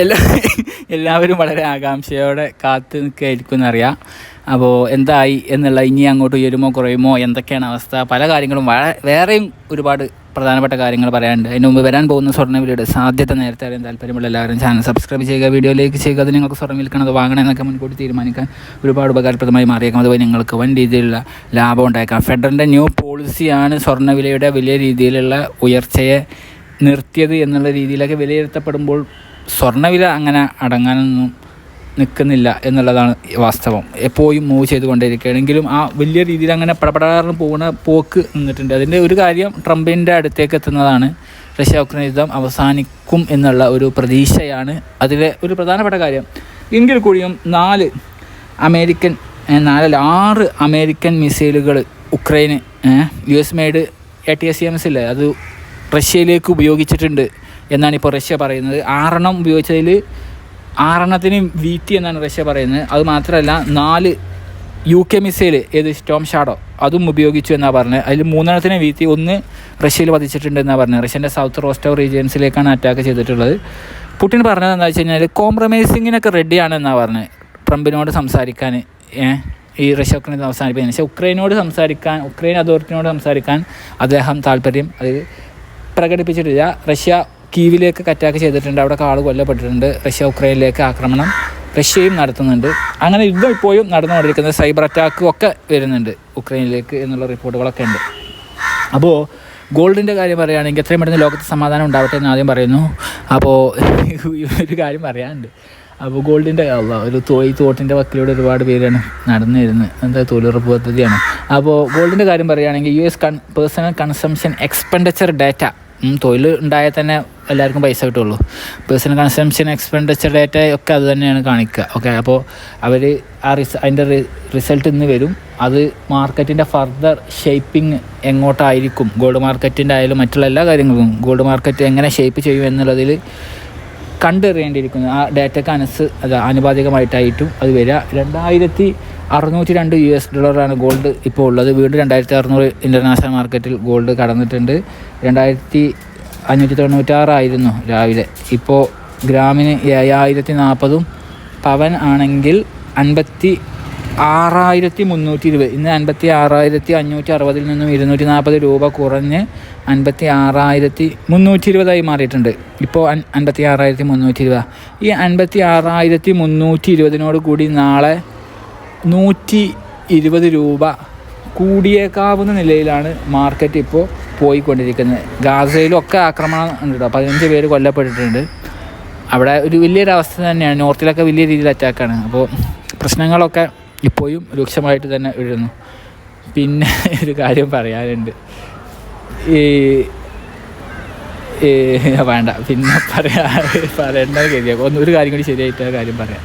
എല്ലാ എല്ലാവരും വളരെ ആകാംക്ഷയോടെ കാത്തു നിൽക്കുകയായിരിക്കും എന്നറിയാം അപ്പോൾ എന്തായി എന്നുള്ള ഇനി അങ്ങോട്ട് ഉയരുമോ കുറയുമോ എന്തൊക്കെയാണ് അവസ്ഥ? പല കാര്യങ്ങളും വളരെ വേറെയും ഒരുപാട് പ്രധാനപ്പെട്ട കാര്യങ്ങൾ പറയാനുണ്ട്. അതിന് മുമ്പ് വരാൻ പോകുന്ന സ്വർണവിലയുടെ സാധ്യത നേരത്തെ അറിയാൻ താല്പര്യമുള്ള എല്ലാവരും ചാനൽ സബ്സ്ക്രൈബ് ചെയ്യുക. വീഡിയോ ലൈക്ക് ചെയ്യുക. അത് നിങ്ങൾക്ക് സ്വർണം വിൽക്കണം അത് വാങ്ങണം എന്നൊക്കെ മുൻകൂട്ടി തീരുമാനിക്കാൻ ഒരുപാട് ഉപകാരപ്രദമായി മാറിയേക്കാം. അതുപോലെ നിങ്ങൾക്ക് വൻ രീതിയിലുള്ള ലാഭം ഉണ്ടായേക്കാം. ഫെഡറിന്റെ ന്യൂ പോളിസിയാണ് സ്വർണവിലയുടെ വലിയ രീതിയിലുള്ള ഉയർച്ചയെ നിർത്തിയത് എന്നുള്ള രീതിയിലൊക്കെ വിലയിരുത്തപ്പെടുമ്പോൾ സ്വർണവില അങ്ങനെ അടങ്ങാനൊന്നും നിൽക്കുന്നില്ല എന്നുള്ളതാണ് വാസ്തവം. എപ്പോഴും മൂവ് ചെയ്തുകൊണ്ടിരിക്കുകയാണെങ്കിലും ആ വലിയ രീതിയിൽ അങ്ങനെ പടപടാറിന് പോകുന്ന പോക്ക് നിന്നിട്ടുണ്ട്. അതിന്റെ ഒരു കാര്യം ട്രംപിന്റെ അടുത്തേക്ക് എത്തുന്നതാണ്. റഷ്യ ഉക്രൈൻ യുദ്ധം അവസാനിക്കും എന്നുള്ള ഒരു പ്രതീക്ഷയാണ് അതിലെ ഒരു പ്രധാനപ്പെട്ട കാര്യം. എങ്കിൽ കൂടിയും നാല് അമേരിക്കൻ നാലല്ല ആറ് അമേരിക്കൻ മിസൈലുകൾ ഉക്രൈന് U S made A T S C S ഇല്ലേ? അത് റഷ്യയിലേക്ക് ഉപയോഗിച്ചിട്ടുണ്ട്. എന്നാണ് ഇപ്പോൾ റഷ്യ പറയുന്നത്. ആറെണ്ണം ഉപയോഗിച്ചതിൽ ആറെണ്ണത്തിന് വി ടി എന്നാണ് റഷ്യ പറയുന്നത്. അത് മാത്രമല്ല നാല് യു കെ മിസൈൽ ഏത് സ്റ്റോം ഷാഡോ അതും ഉപയോഗിച്ചു എന്നാണ് പറഞ്ഞത്. അതിൽ മൂന്നെണ്ണത്തിന് ടി ഒന്ന് റഷ്യയിൽ പതിച്ചിട്ടുണ്ട് എന്നാണ് പറഞ്ഞത്. റഷ്യന്റെ സൗത്ത് റോസ്റ്റോ റീജിയൻസിലേക്കാണ് അറ്റാക്ക് ചെയ്തിട്ടുള്ളത്. പുടിൻ പറഞ്ഞത് എന്താ വെച്ച് കഴിഞ്ഞാൽ കോംപ്രമൈസിങ്ങിനൊക്കെ റെഡിയാണ് എന്നാണ് പറഞ്ഞത്. ട്രംപിനോട് സംസാരിക്കാൻ ഈ റഷ്യ ഉക്രൈൻ അവസാനിപ്പിക്കുന്നത് പക്ഷേ ഉക്രൈനോട് സംസാരിക്കാൻ ഉക്രൈൻ അതോറിറ്റിനോട് സംസാരിക്കാൻ അദ്ദേഹം താല്പര്യം അത് പ്രകടിപ്പിച്ചിട്ടില്ല. റഷ്യ കീവിലേക്ക് അറ്റാക്ക് ചെയ്തിട്ടുണ്ട്. അവിടെ കാൾ കൊല്ലപ്പെട്ടിട്ടുണ്ട്. റഷ്യ ഉക്രൈനിലേക്ക് ആക്രമണം റഷ്യയും നടത്തുന്നുണ്ട്. അങ്ങനെ യുദ്ധം ഇപ്പോഴും നടന്നുകൊണ്ടിരിക്കുന്നത്. സൈബർ അറ്റാക്കും ഒക്കെ വരുന്നുണ്ട് ഉക്രൈനിലേക്ക് എന്നുള്ള റിപ്പോർട്ടുകളൊക്കെ ഉണ്ട്. അപ്പോൾ ഗോൾഡിന്റെ കാര്യം പറയുകയാണെങ്കിൽ എത്രയും പെട്ടെന്ന് ലോകത്ത് സമാധാനം ഉണ്ടാവട്ടെ എന്ന് ആദ്യം പറയുന്നു. അപ്പോൾ ഒരു കാര്യം പറയാനുണ്ട്. അപ്പോൾ ഗോൾഡിന്റെ ഒരു തോ ഈ തോട്ടിന്റെ വക്കിലൂടെ ഒരുപാട് പേരാണ് നടന്നു വരുന്നത് എന്താ തൊഴിലുറപ്പ് പദ്ധതിയാണ്. അപ്പോൾ ഗോൾഡിന്റെ കാര്യം പറയുകയാണെങ്കിൽ യു എസ് കൺ പേഴ്സണൽ കൺസംഷൻ എക്സ്പെൻഡിച്ചർ ഡാറ്റ. തൊഴിൽ ഉണ്ടായാൽ തന്നെ എല്ലാവർക്കും പൈസ കിട്ടുള്ളൂ. പേഴ്സണൽ കൺസംഷൻ എക്സ്പെൻഡിച്ചർ ഡേറ്റ ഒക്കെ അത് തന്നെയാണ് കാണിക്കുക. ഓക്കെ അപ്പോൾ അവർ ആ റിസ അതിന്റെ റിസൾട്ട് ഇന്ന് വരും. അത് മാർക്കറ്റിന്റെ ഫർദർ ഷേപ്പിംഗ് എങ്ങോട്ടായിരിക്കും? ഗോൾഡ് മാർക്കറ്റിന്റെ ആയാലും മറ്റുള്ള എല്ലാ കാര്യങ്ങളും ഗോൾഡ് മാർക്കറ്റ് എങ്ങനെ ഷേപ്പ് ചെയ്യും എന്നുള്ളതിൽ കണ്ടറിയേണ്ടിയിരിക്കുന്നു. ആ ഡാറ്റയ്ക്ക് അനുസ് അത് ആനുപാതികമായിട്ടായിട്ടും അത് വരിക. രണ്ടായിരത്തി അറുന്നൂറ്റി രണ്ട് യു എസ് ഡോളറാണ് ഗോൾഡ് ഇപ്പോൾ ഉള്ളത്. വീണ്ടും രണ്ടായിരത്തി അറുന്നൂറ് ഇന്റർനാഷണൽ മാർക്കറ്റിൽ ഗോൾഡ് കടന്നിട്ടുണ്ട്. രണ്ടായിരത്തി അഞ്ഞൂറ്റി തൊണ്ണൂറ്റാറായിരുന്നു രാവിലെ. ഇപ്പോൾ ഗ്രാമിന് ഏഴായിരത്തി നാൽപ്പതും പവൻ ആണെങ്കിൽ അൻപത്തി ആറായിരത്തി മുന്നൂറ്റി ഇരുപത് ഇന്ന് അൻപത്തി ആറായിരത്തി അഞ്ഞൂറ്റി അറുപതിൽ നിന്നും ഇരുന്നൂറ്റി നാൽപ്പത് രൂപ കുറഞ്ഞ് അൻപത്തി ആറായിരത്തി മുന്നൂറ്റി ഇരുപതായി മാറിയിട്ടുണ്ട്. ഇപ്പോൾ അൻപത്തി ആറായിരത്തി മുന്നൂറ്റി ഇരുപത് ഈ അൻപത്തി ആറായിരത്തി മുന്നൂറ്റി ഇരുപതിനോട് കൂടി നാളെ നൂറ്റി ഇരുപത് രൂപ കൂടിയേക്കാവുന്ന നിലയിലാണ് മാർക്കറ്റ് ഇപ്പോൾ പോയിക്കൊണ്ടിരിക്കുന്നത്. ഗാസയിലും ഒക്കെ ആക്രമണം ഉണ്ട് കേട്ടോ പതിനഞ്ച് പേര് കൊല്ലപ്പെട്ടിട്ടുണ്ട്. അവിടെ ഒരു വലിയൊരവസ്ഥ തന്നെയാണ്. നോർത്തിലൊക്കെ വലിയ രീതിയിൽ അറ്റാക്കാണ്. അപ്പോൾ പ്രശ്നങ്ങളൊക്കെ ഇപ്പോഴും രൂക്ഷമായിട്ട് തന്നെ എഴുതുന്നു പിന്നെ ഒരു കാര്യം പറയാനുണ്ട്. ഈ വേണ്ട. പിന്നെ പറയാ പറയേണ്ട കാര്യം ഒന്ന് ഒരു കാര്യം കൂടി ശരിയായിട്ട് കാര്യം പറയാം.